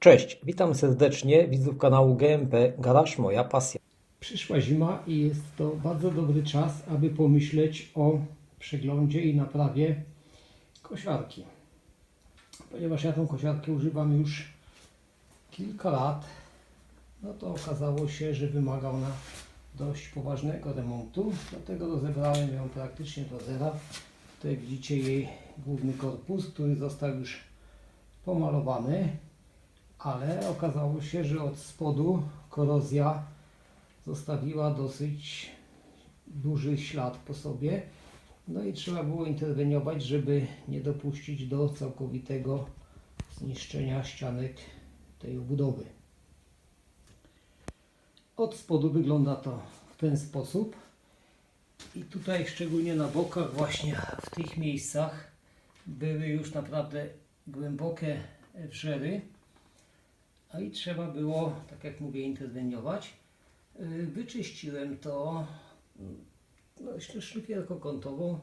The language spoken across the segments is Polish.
Cześć, witam serdecznie widzów kanału GMP Garaż Moja Pasja. Przyszła zima i jest to bardzo dobry czas, aby pomyśleć o przeglądzie i naprawie kosiarki. Ponieważ ja tą kosiarkę używam już kilka lat, no to okazało się, że wymaga ona dość poważnego remontu. Dlatego rozebrałem ją praktycznie do zera. Tutaj widzicie jej główny korpus, który został już pomalowany, ale okazało się, że od spodu korozja zostawiła dosyć duży ślad po sobie. No i trzeba było interweniować, żeby nie dopuścić do całkowitego zniszczenia ścianek tej obudowy. Od spodu wygląda to w ten sposób. I tutaj szczególnie na bokach, właśnie w tych miejscach były już naprawdę głębokie wrzery. A i trzeba było, tak jak mówię, interweniować. Yy, Wyczyściłem to mm, no, jeszcze szlifierką kątową,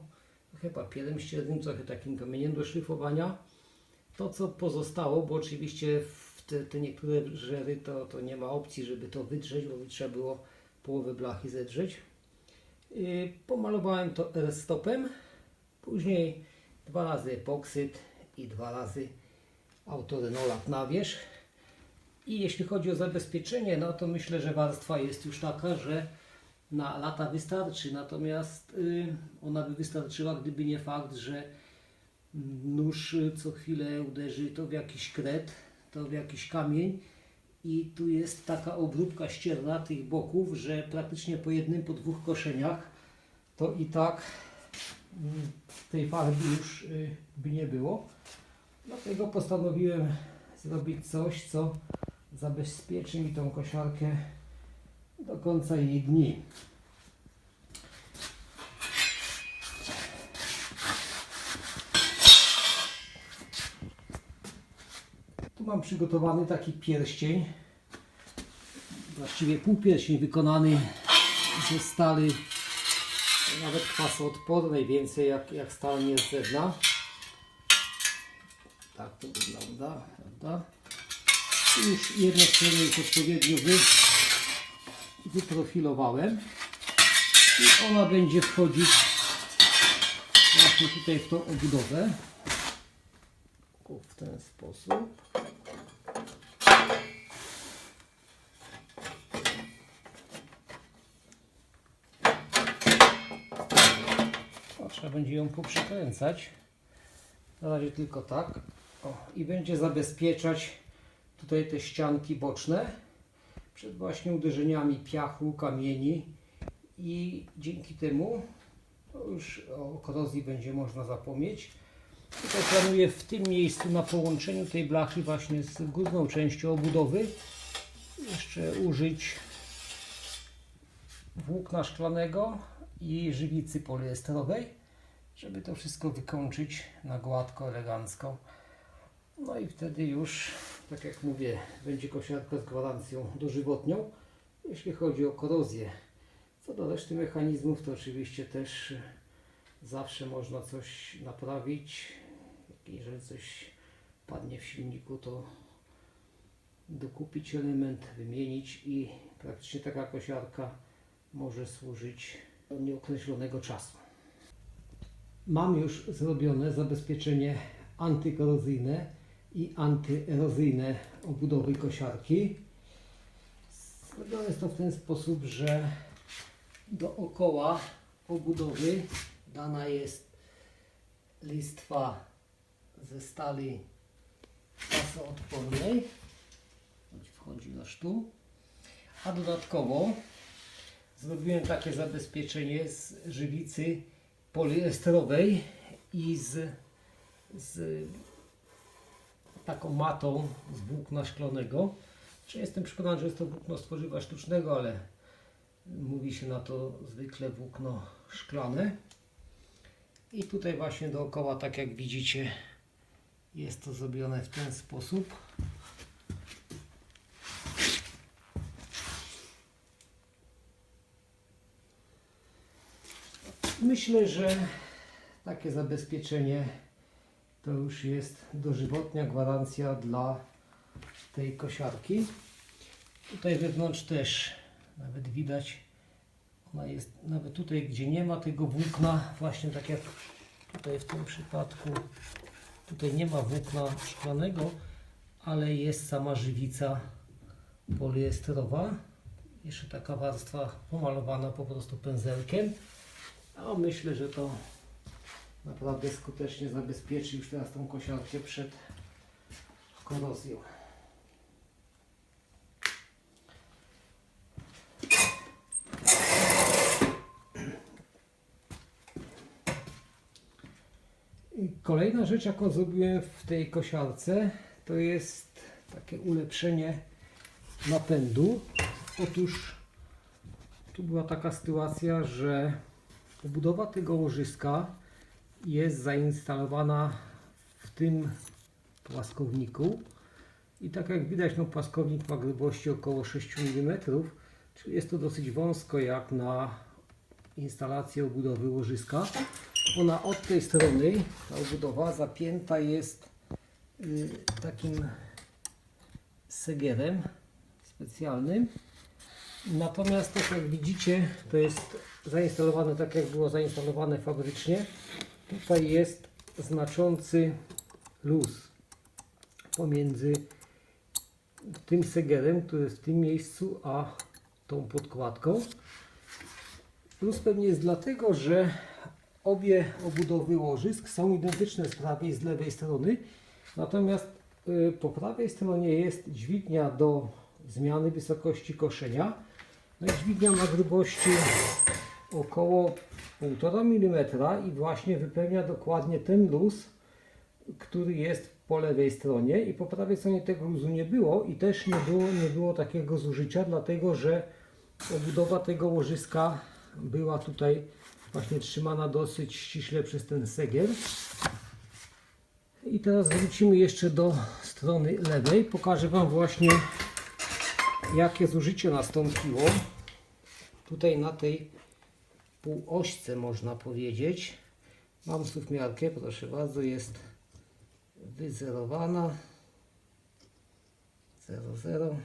trochę papierem ściernym, trochę takim kamieniem do szlifowania. To co pozostało, bo oczywiście w te, te niektóre żery to, to nie ma opcji, żeby to wydrzeć, bo trzeba było połowę blachy zedrzeć. Yy, Pomalowałem to stopem, później dwa razy epoksyd i dwa razy autorenolat na wierzch. I jeśli chodzi o zabezpieczenie, no to myślę, że warstwa jest już taka, że na lata wystarczy. Natomiast y, ona by wystarczyła, gdyby nie fakt, że nóż co chwilę uderzy to w jakiś kret, to w jakiś kamień. I tu jest taka obróbka ścierna tych boków, że praktycznie po jednym, po dwóch koszeniach to i tak tej farby już y, by nie było. Dlatego postanowiłem zrobić coś, co zabezpieczy mi tą kosiarkę do końca jej dni. Tu mam przygotowany taki pierścień, właściwie półpierścień wykonany ze stali nawet kwasoodpornej, więcej jak, jak stal nierdzewna. Tak to wygląda, prawda? Już jedną stronę już odpowiednio wy, wyprofilowałem. I ona będzie wchodzić właśnie tutaj w tą obudowę. W ten sposób. Trzeba będzie ją poprzekręcać na razie tylko tak. O, i będzie zabezpieczać tutaj te ścianki boczne przed właśnie uderzeniami piachu, kamieni i dzięki temu już o korozji będzie można zapomnieć. Tutaj planuję w tym miejscu na połączeniu tej blachy właśnie z górną częścią obudowy jeszcze użyć włókna szklanego i żywicy poliesterowej, żeby to wszystko wykończyć na gładko, elegancko. No i wtedy już, tak jak mówię, będzie kosiarka z gwarancją dożywotnią, jeśli chodzi o korozję. Co do reszty mechanizmów, to oczywiście też zawsze można coś naprawić. Jeżeli coś padnie w silniku, to dokupić element, wymienić i praktycznie taka kosiarka może służyć do nieokreślonego czasu. Mam już zrobione zabezpieczenie antykorozyjne i antyerozyjne obudowy kosiarki. Zrobione jest to w ten sposób, że dookoła obudowy dana jest listwa ze stali pasoodpornej. Wchodzi aż tu. A dodatkowo zrobiłem takie zabezpieczenie z żywicy poliesterowej i z, z taką matą z włókna szklonego. Czy jestem przekonany, że jest to włókno z tworzywa sztucznego, ale mówi się na to zwykle włókno szklane. I tutaj właśnie dookoła, tak jak widzicie, jest to zrobione w ten sposób. Myślę, że takie zabezpieczenie to już jest dożywotnia gwarancja dla tej kosiarki. Tutaj wewnątrz też nawet widać, ona jest nawet tutaj, gdzie nie ma tego włókna, właśnie tak jak tutaj w tym przypadku, tutaj nie ma włókna szklanego, ale jest sama żywica poliestrowa. Jeszcze taka warstwa pomalowana po prostu pędzelkiem. A myślę, że to naprawdę skutecznie zabezpieczy już teraz tą kosiarkę przed korozją. Kolejna rzecz, jaką zrobiłem w tej kosiarce, to jest takie ulepszenie napędu. Otóż tu była taka sytuacja, że obudowa tego łożyska jest zainstalowana w tym płaskowniku. I tak jak widać, no, płaskownik ma grubości około 6 mm, czyli jest to dosyć wąsko jak na instalację obudowy łożyska. Ona od tej strony, ta obudowa zapięta jest y, takim segierem specjalnym. Natomiast tak jak widzicie, to jest zainstalowane tak jak było zainstalowane fabrycznie. Tutaj jest znaczący luz pomiędzy tym segierem, który jest w tym miejscu, a tą podkładką. Luz pewnie jest dlatego, że obie obudowy łożysk są identyczne z prawej i z lewej strony. Natomiast y, po prawej stronie jest dźwignia do zmiany wysokości koszenia. No i dźwignia ma grubości około 1,5 mm i właśnie wypełnia dokładnie ten luz, który jest po lewej stronie i po prawej stronie tego luzu nie było i też nie było, nie było takiego zużycia, dlatego że obudowa tego łożyska była tutaj właśnie trzymana dosyć ściśle przez ten segiel. I teraz wrócimy jeszcze do strony lewej. Pokażę Wam właśnie jakie zużycie nastąpiło. Tutaj na tej półośce można powiedzieć. Mam suwmiarkę, proszę bardzo, jest wyzerowana 0,0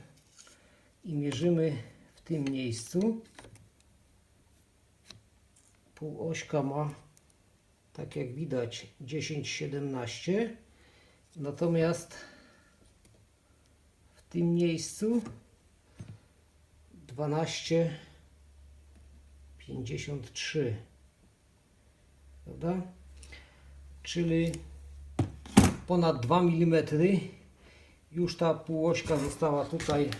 i mierzymy w tym miejscu. Półośka ma, tak jak widać, 10-17, natomiast w tym miejscu 12,53 prawda? Czyli ponad 2 mm już ta półośka została tutaj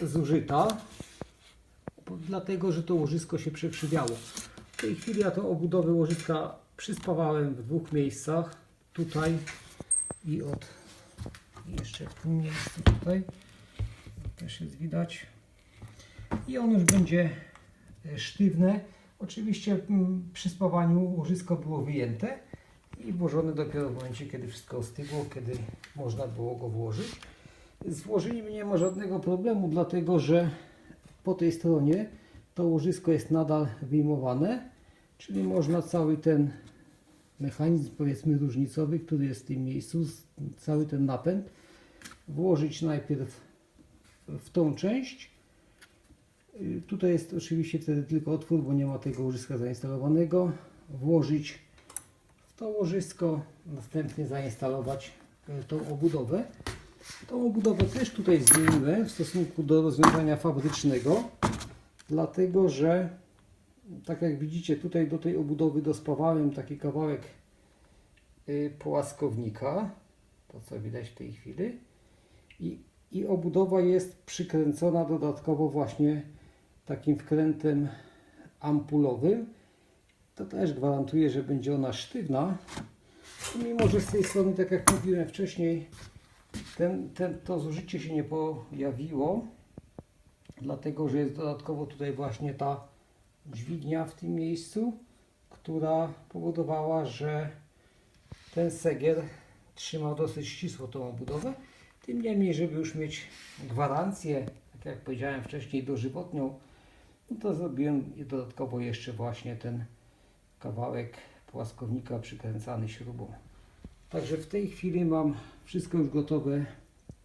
zużyta dlatego, że to łożysko się przekrzywiało. W tej chwili ja to obudowę łożyska przyspawałem w dwóch miejscach tutaj i od jeszcze w tym miejscu tutaj też jest widać i on już będzie sztywne oczywiście mm, przy spawaniu łożysko było wyjęte i włożone dopiero w momencie kiedy wszystko ostygło kiedy można było go włożyć z włożeniem nie ma żadnego problemu dlatego że po tej stronie to łożysko jest nadal wyjmowane czyli można cały ten mechanizm powiedzmy różnicowy, który jest w tym miejscu, cały ten napęd włożyć najpierw w tą część. Y, Tutaj jest oczywiście wtedy tylko otwór, bo nie ma tego łożyska zainstalowanego. Włożyć w to łożysko, następnie zainstalować y, tą obudowę. Tą obudowę też tutaj zmieniłem w stosunku do rozwiązania fabrycznego, dlatego że tak jak widzicie tutaj do tej obudowy dospawałem taki kawałek y, płaskownika, to co widać w tej chwili i, i obudowa jest przykręcona dodatkowo właśnie takim wkrętem ampulowym to też gwarantuje, że będzie ona sztywna mimo, że z tej strony tak jak mówiłem wcześniej ten, ten, to zużycie się nie pojawiło dlatego, że jest dodatkowo tutaj właśnie ta dźwignia w tym miejscu, która powodowała, że ten segiel trzymał dosyć ścisło tą obudowę. Tym niemniej, żeby już mieć gwarancję, tak jak powiedziałem wcześniej, dożywotnią, no to zrobiłem dodatkowo jeszcze właśnie ten kawałek płaskownika przykręcany śrubą. Także w tej chwili mam wszystko już gotowe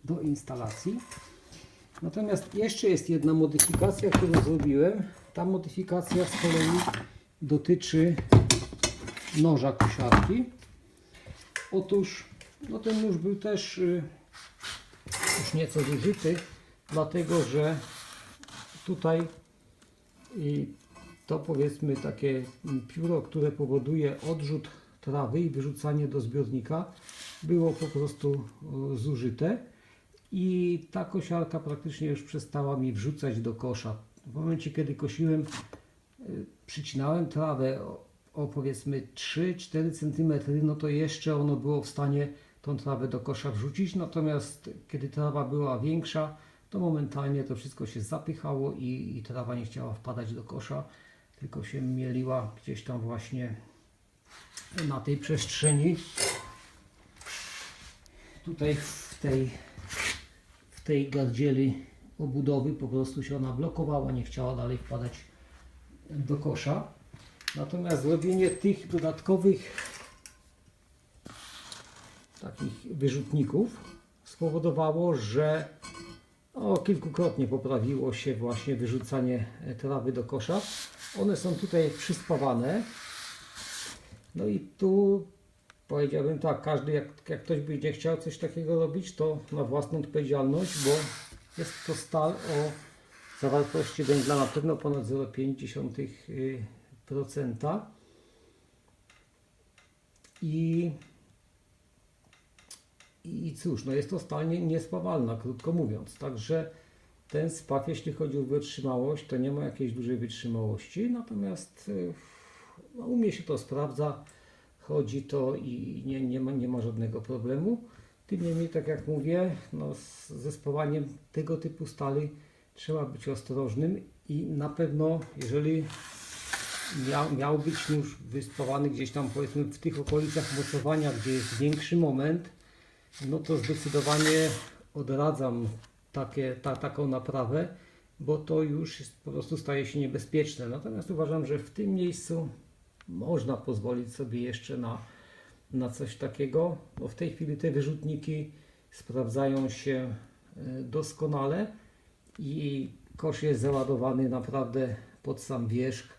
do instalacji. Natomiast jeszcze jest jedna modyfikacja, którą zrobiłem. Ta modyfikacja z kolei dotyczy noża kosiarki. Otóż no ten nóż był też y, już nieco zużyty, dlatego że tutaj y, to powiedzmy takie pióro, które powoduje odrzut trawy i wyrzucanie do zbiornika było po prostu zużyte i ta kosiarka praktycznie już przestała mi wrzucać do kosza. W momencie kiedy kosiłem, y, przycinałem trawę o powiedzmy 3-4 cm, no to jeszcze ono było w stanie tą trawę do kosza wrzucić, natomiast kiedy trawa była większa, to momentalnie to wszystko się zapychało i, i trawa nie chciała wpadać do kosza, tylko się mieliła gdzieś tam właśnie na tej przestrzeni. Tutaj w tej, w tej gardzieli obudowy po prostu się ona blokowała, nie chciała dalej wpadać do kosza. Natomiast zrobienie tych dodatkowych takich wyrzutników spowodowało, że o, kilkukrotnie poprawiło się właśnie wyrzucanie e, trawy do kosza. One są tutaj przyspawane. No i tu powiedziałbym tak, każdy jak, jak ktoś będzie chciał coś takiego robić, to na własną odpowiedzialność, bo jest to stal o zawartości węgla na pewno ponad 0,5% i i cóż, no jest to stal nie- niespawalna, krótko mówiąc. Także ten spaw, jeśli chodzi o wytrzymałość, to nie ma jakiejś dużej wytrzymałości, natomiast y, no, u mnie się to sprawdza, chodzi to i nie, nie, ma, nie ma żadnego problemu. Tym niemniej, tak jak mówię, no, z, ze spawaniem tego typu stali trzeba być ostrożnym i na pewno, jeżeli miał, miał być już wyspawany gdzieś tam powiedzmy w tych okolicach mocowania, gdzie jest większy moment, no to zdecydowanie odradzam takie, ta, taką naprawę, bo to już jest, po prostu staje się niebezpieczne. Natomiast uważam, że w tym miejscu można pozwolić sobie jeszcze na, na coś takiego, bo w tej chwili te wyrzutniki sprawdzają się e, doskonale i kosz jest załadowany naprawdę pod sam wierzch,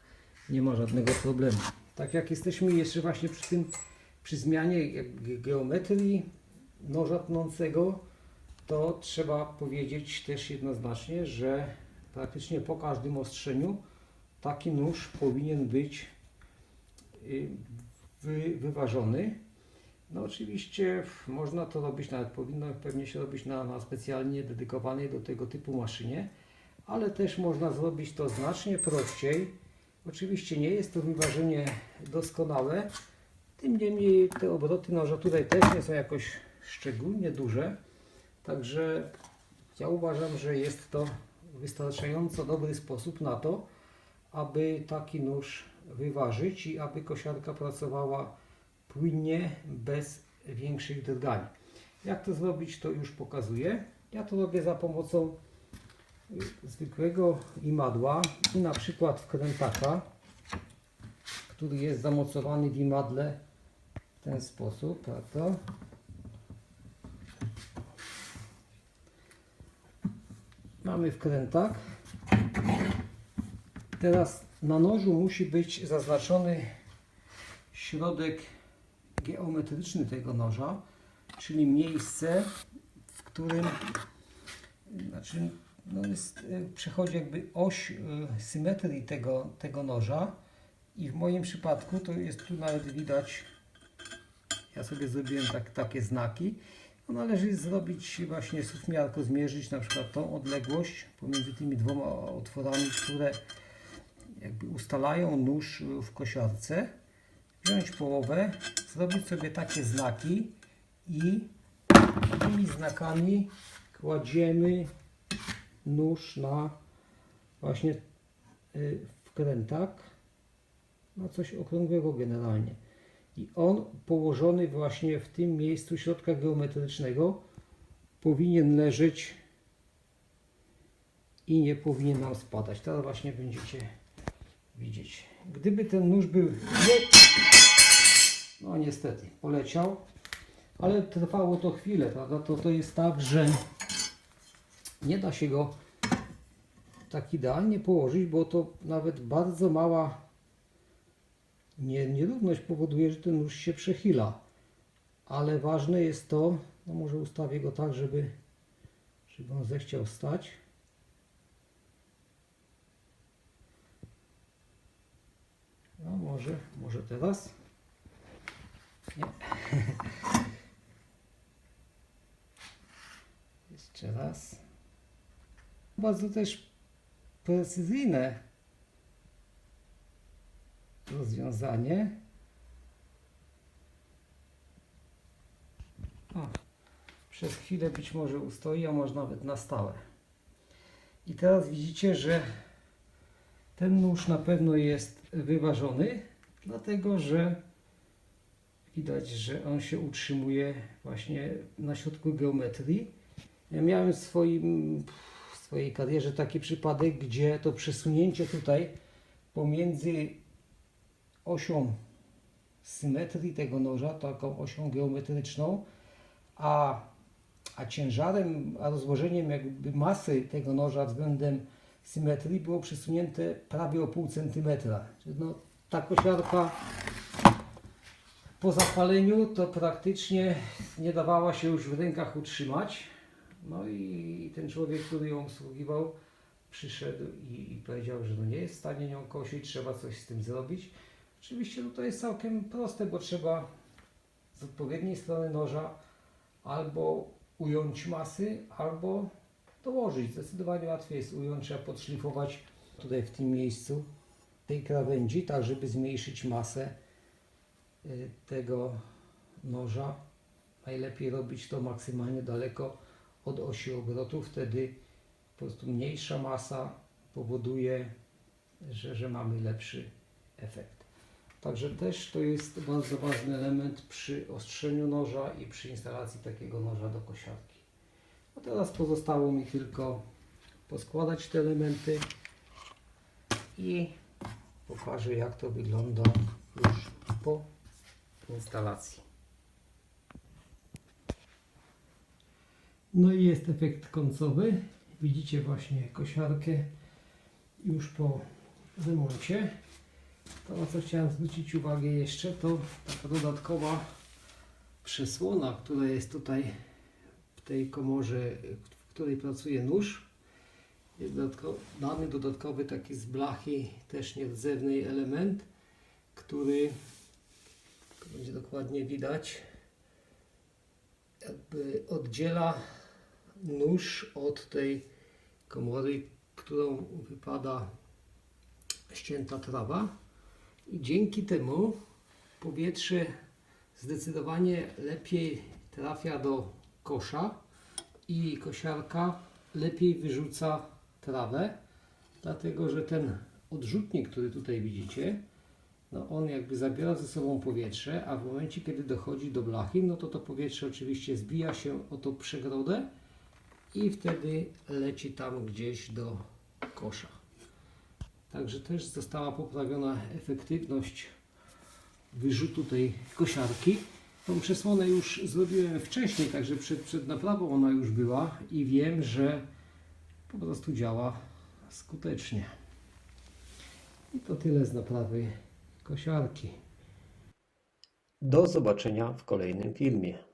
nie ma żadnego problemu. Tak jak jesteśmy jeszcze właśnie przy tym, przy zmianie ge- geometrii noża tnącego, to trzeba powiedzieć też jednoznacznie, że praktycznie po każdym ostrzeniu taki nóż powinien być y, wy, wyważony. No oczywiście można to robić, nawet powinno pewnie się robić na, na specjalnie dedykowanej do tego typu maszynie, ale też można zrobić to znacznie prościej. Oczywiście nie jest to wyważenie doskonałe, tym niemniej te obroty noża tutaj też nie są jakoś szczególnie duże, także ja uważam, że jest to wystarczająco dobry sposób na to, aby taki nóż wyważyć i aby kosiarka pracowała płynnie, bez większych drgań. Jak to zrobić, to już pokazuję. Ja to robię za pomocą y, zwykłego imadła i na przykład wkrętaka, który jest zamocowany w imadle w ten sposób, prawda? Mamy wkrętak. Teraz na nożu musi być zaznaczony środek geometryczny tego noża, czyli miejsce, w którym znaczy, no jest, przechodzi jakby oś y, symetrii tego, tego noża i w moim przypadku to jest tu nawet widać, ja sobie zrobiłem tak, takie znaki. No, należy zrobić właśnie sufmiarko, zmierzyć na przykład tą odległość pomiędzy tymi dwoma otworami, które jakby ustalają nóż w kosiarce. Wziąć połowę, zrobić sobie takie znaki i tymi znakami kładziemy nóż na właśnie y, wkrętak, na coś okrągłego generalnie. I on położony właśnie w tym miejscu środka geometrycznego powinien leżeć i nie powinien nam spadać. Teraz właśnie będziecie widzieć. Gdyby ten nóż był nie... No niestety, poleciał. Ale trwało to chwilę, prawda? To, to jest tak, że nie da się go tak idealnie położyć, bo to nawet bardzo mała nie, nierówność powoduje, że ten nóż się przechyla. Ale ważne jest to, no może ustawię go tak, żeby, żeby on zechciał stać. No może, może teraz. Nie. Jeszcze raz. Bardzo też precyzyjne rozwiązanie. O, przez chwilę być może ustoi, a może nawet na stałe. I teraz widzicie, że ten nóż na pewno jest wyważony, dlatego że widać, że on się utrzymuje właśnie na środku geometrii. Ja miałem w, swoim, w swojej karierze taki przypadek, gdzie to przesunięcie tutaj pomiędzy osią symetrii tego noża, taką osią geometryczną, a, a ciężarem, a rozłożeniem jakby masy tego noża względem symetrii było przesunięte prawie o pół centymetra. No, ta kosiarka po zapaleniu to praktycznie nie dawała się już w rękach utrzymać. No i ten człowiek, który ją obsługiwał, przyszedł i, i powiedział, że no nie jest w stanie nią kosić, trzeba coś z tym zrobić. Oczywiście no to jest całkiem proste, bo trzeba z odpowiedniej strony noża albo ująć masy, albo dołożyć. Zdecydowanie łatwiej jest ująć, trzeba podszlifować tutaj w tym miejscu tej krawędzi, tak żeby zmniejszyć masę y, tego noża. Najlepiej robić to maksymalnie daleko od osi obrotu, wtedy po prostu mniejsza masa powoduje, że, że mamy lepszy efekt. Także też to jest bardzo ważny element przy ostrzeniu noża i przy instalacji takiego noża do kosiarki. A teraz pozostało mi tylko poskładać te elementy i pokażę jak to wygląda już po instalacji. No i jest efekt końcowy. Widzicie właśnie kosiarkę już po remoncie. To na co chciałem zwrócić uwagę jeszcze to taka dodatkowa przesłona, która jest tutaj w tej komorze, w której pracuje nóż. Jest dodatko, dany dodatkowy taki z blachy, też nierdzewnej element, który będzie dokładnie widać, jakby oddziela nóż od tej komory, którą wypada ścięta trawa i dzięki temu powietrze zdecydowanie lepiej trafia do kosza i kosiarka lepiej wyrzuca trawę, dlatego że ten odrzutnik, który tutaj widzicie, no on jakby zabiera ze sobą powietrze, a w momencie kiedy dochodzi do blachy, no to to powietrze oczywiście zbija się o tą przegrodę i wtedy leci tam gdzieś do kosza. Także też została poprawiona efektywność wyrzutu tej kosiarki. Tą przesłonę już zrobiłem wcześniej, także przed, przed naprawą ona już była i wiem, że po prostu działa skutecznie. I to tyle z naprawy kosiarki. Do zobaczenia w kolejnym filmie.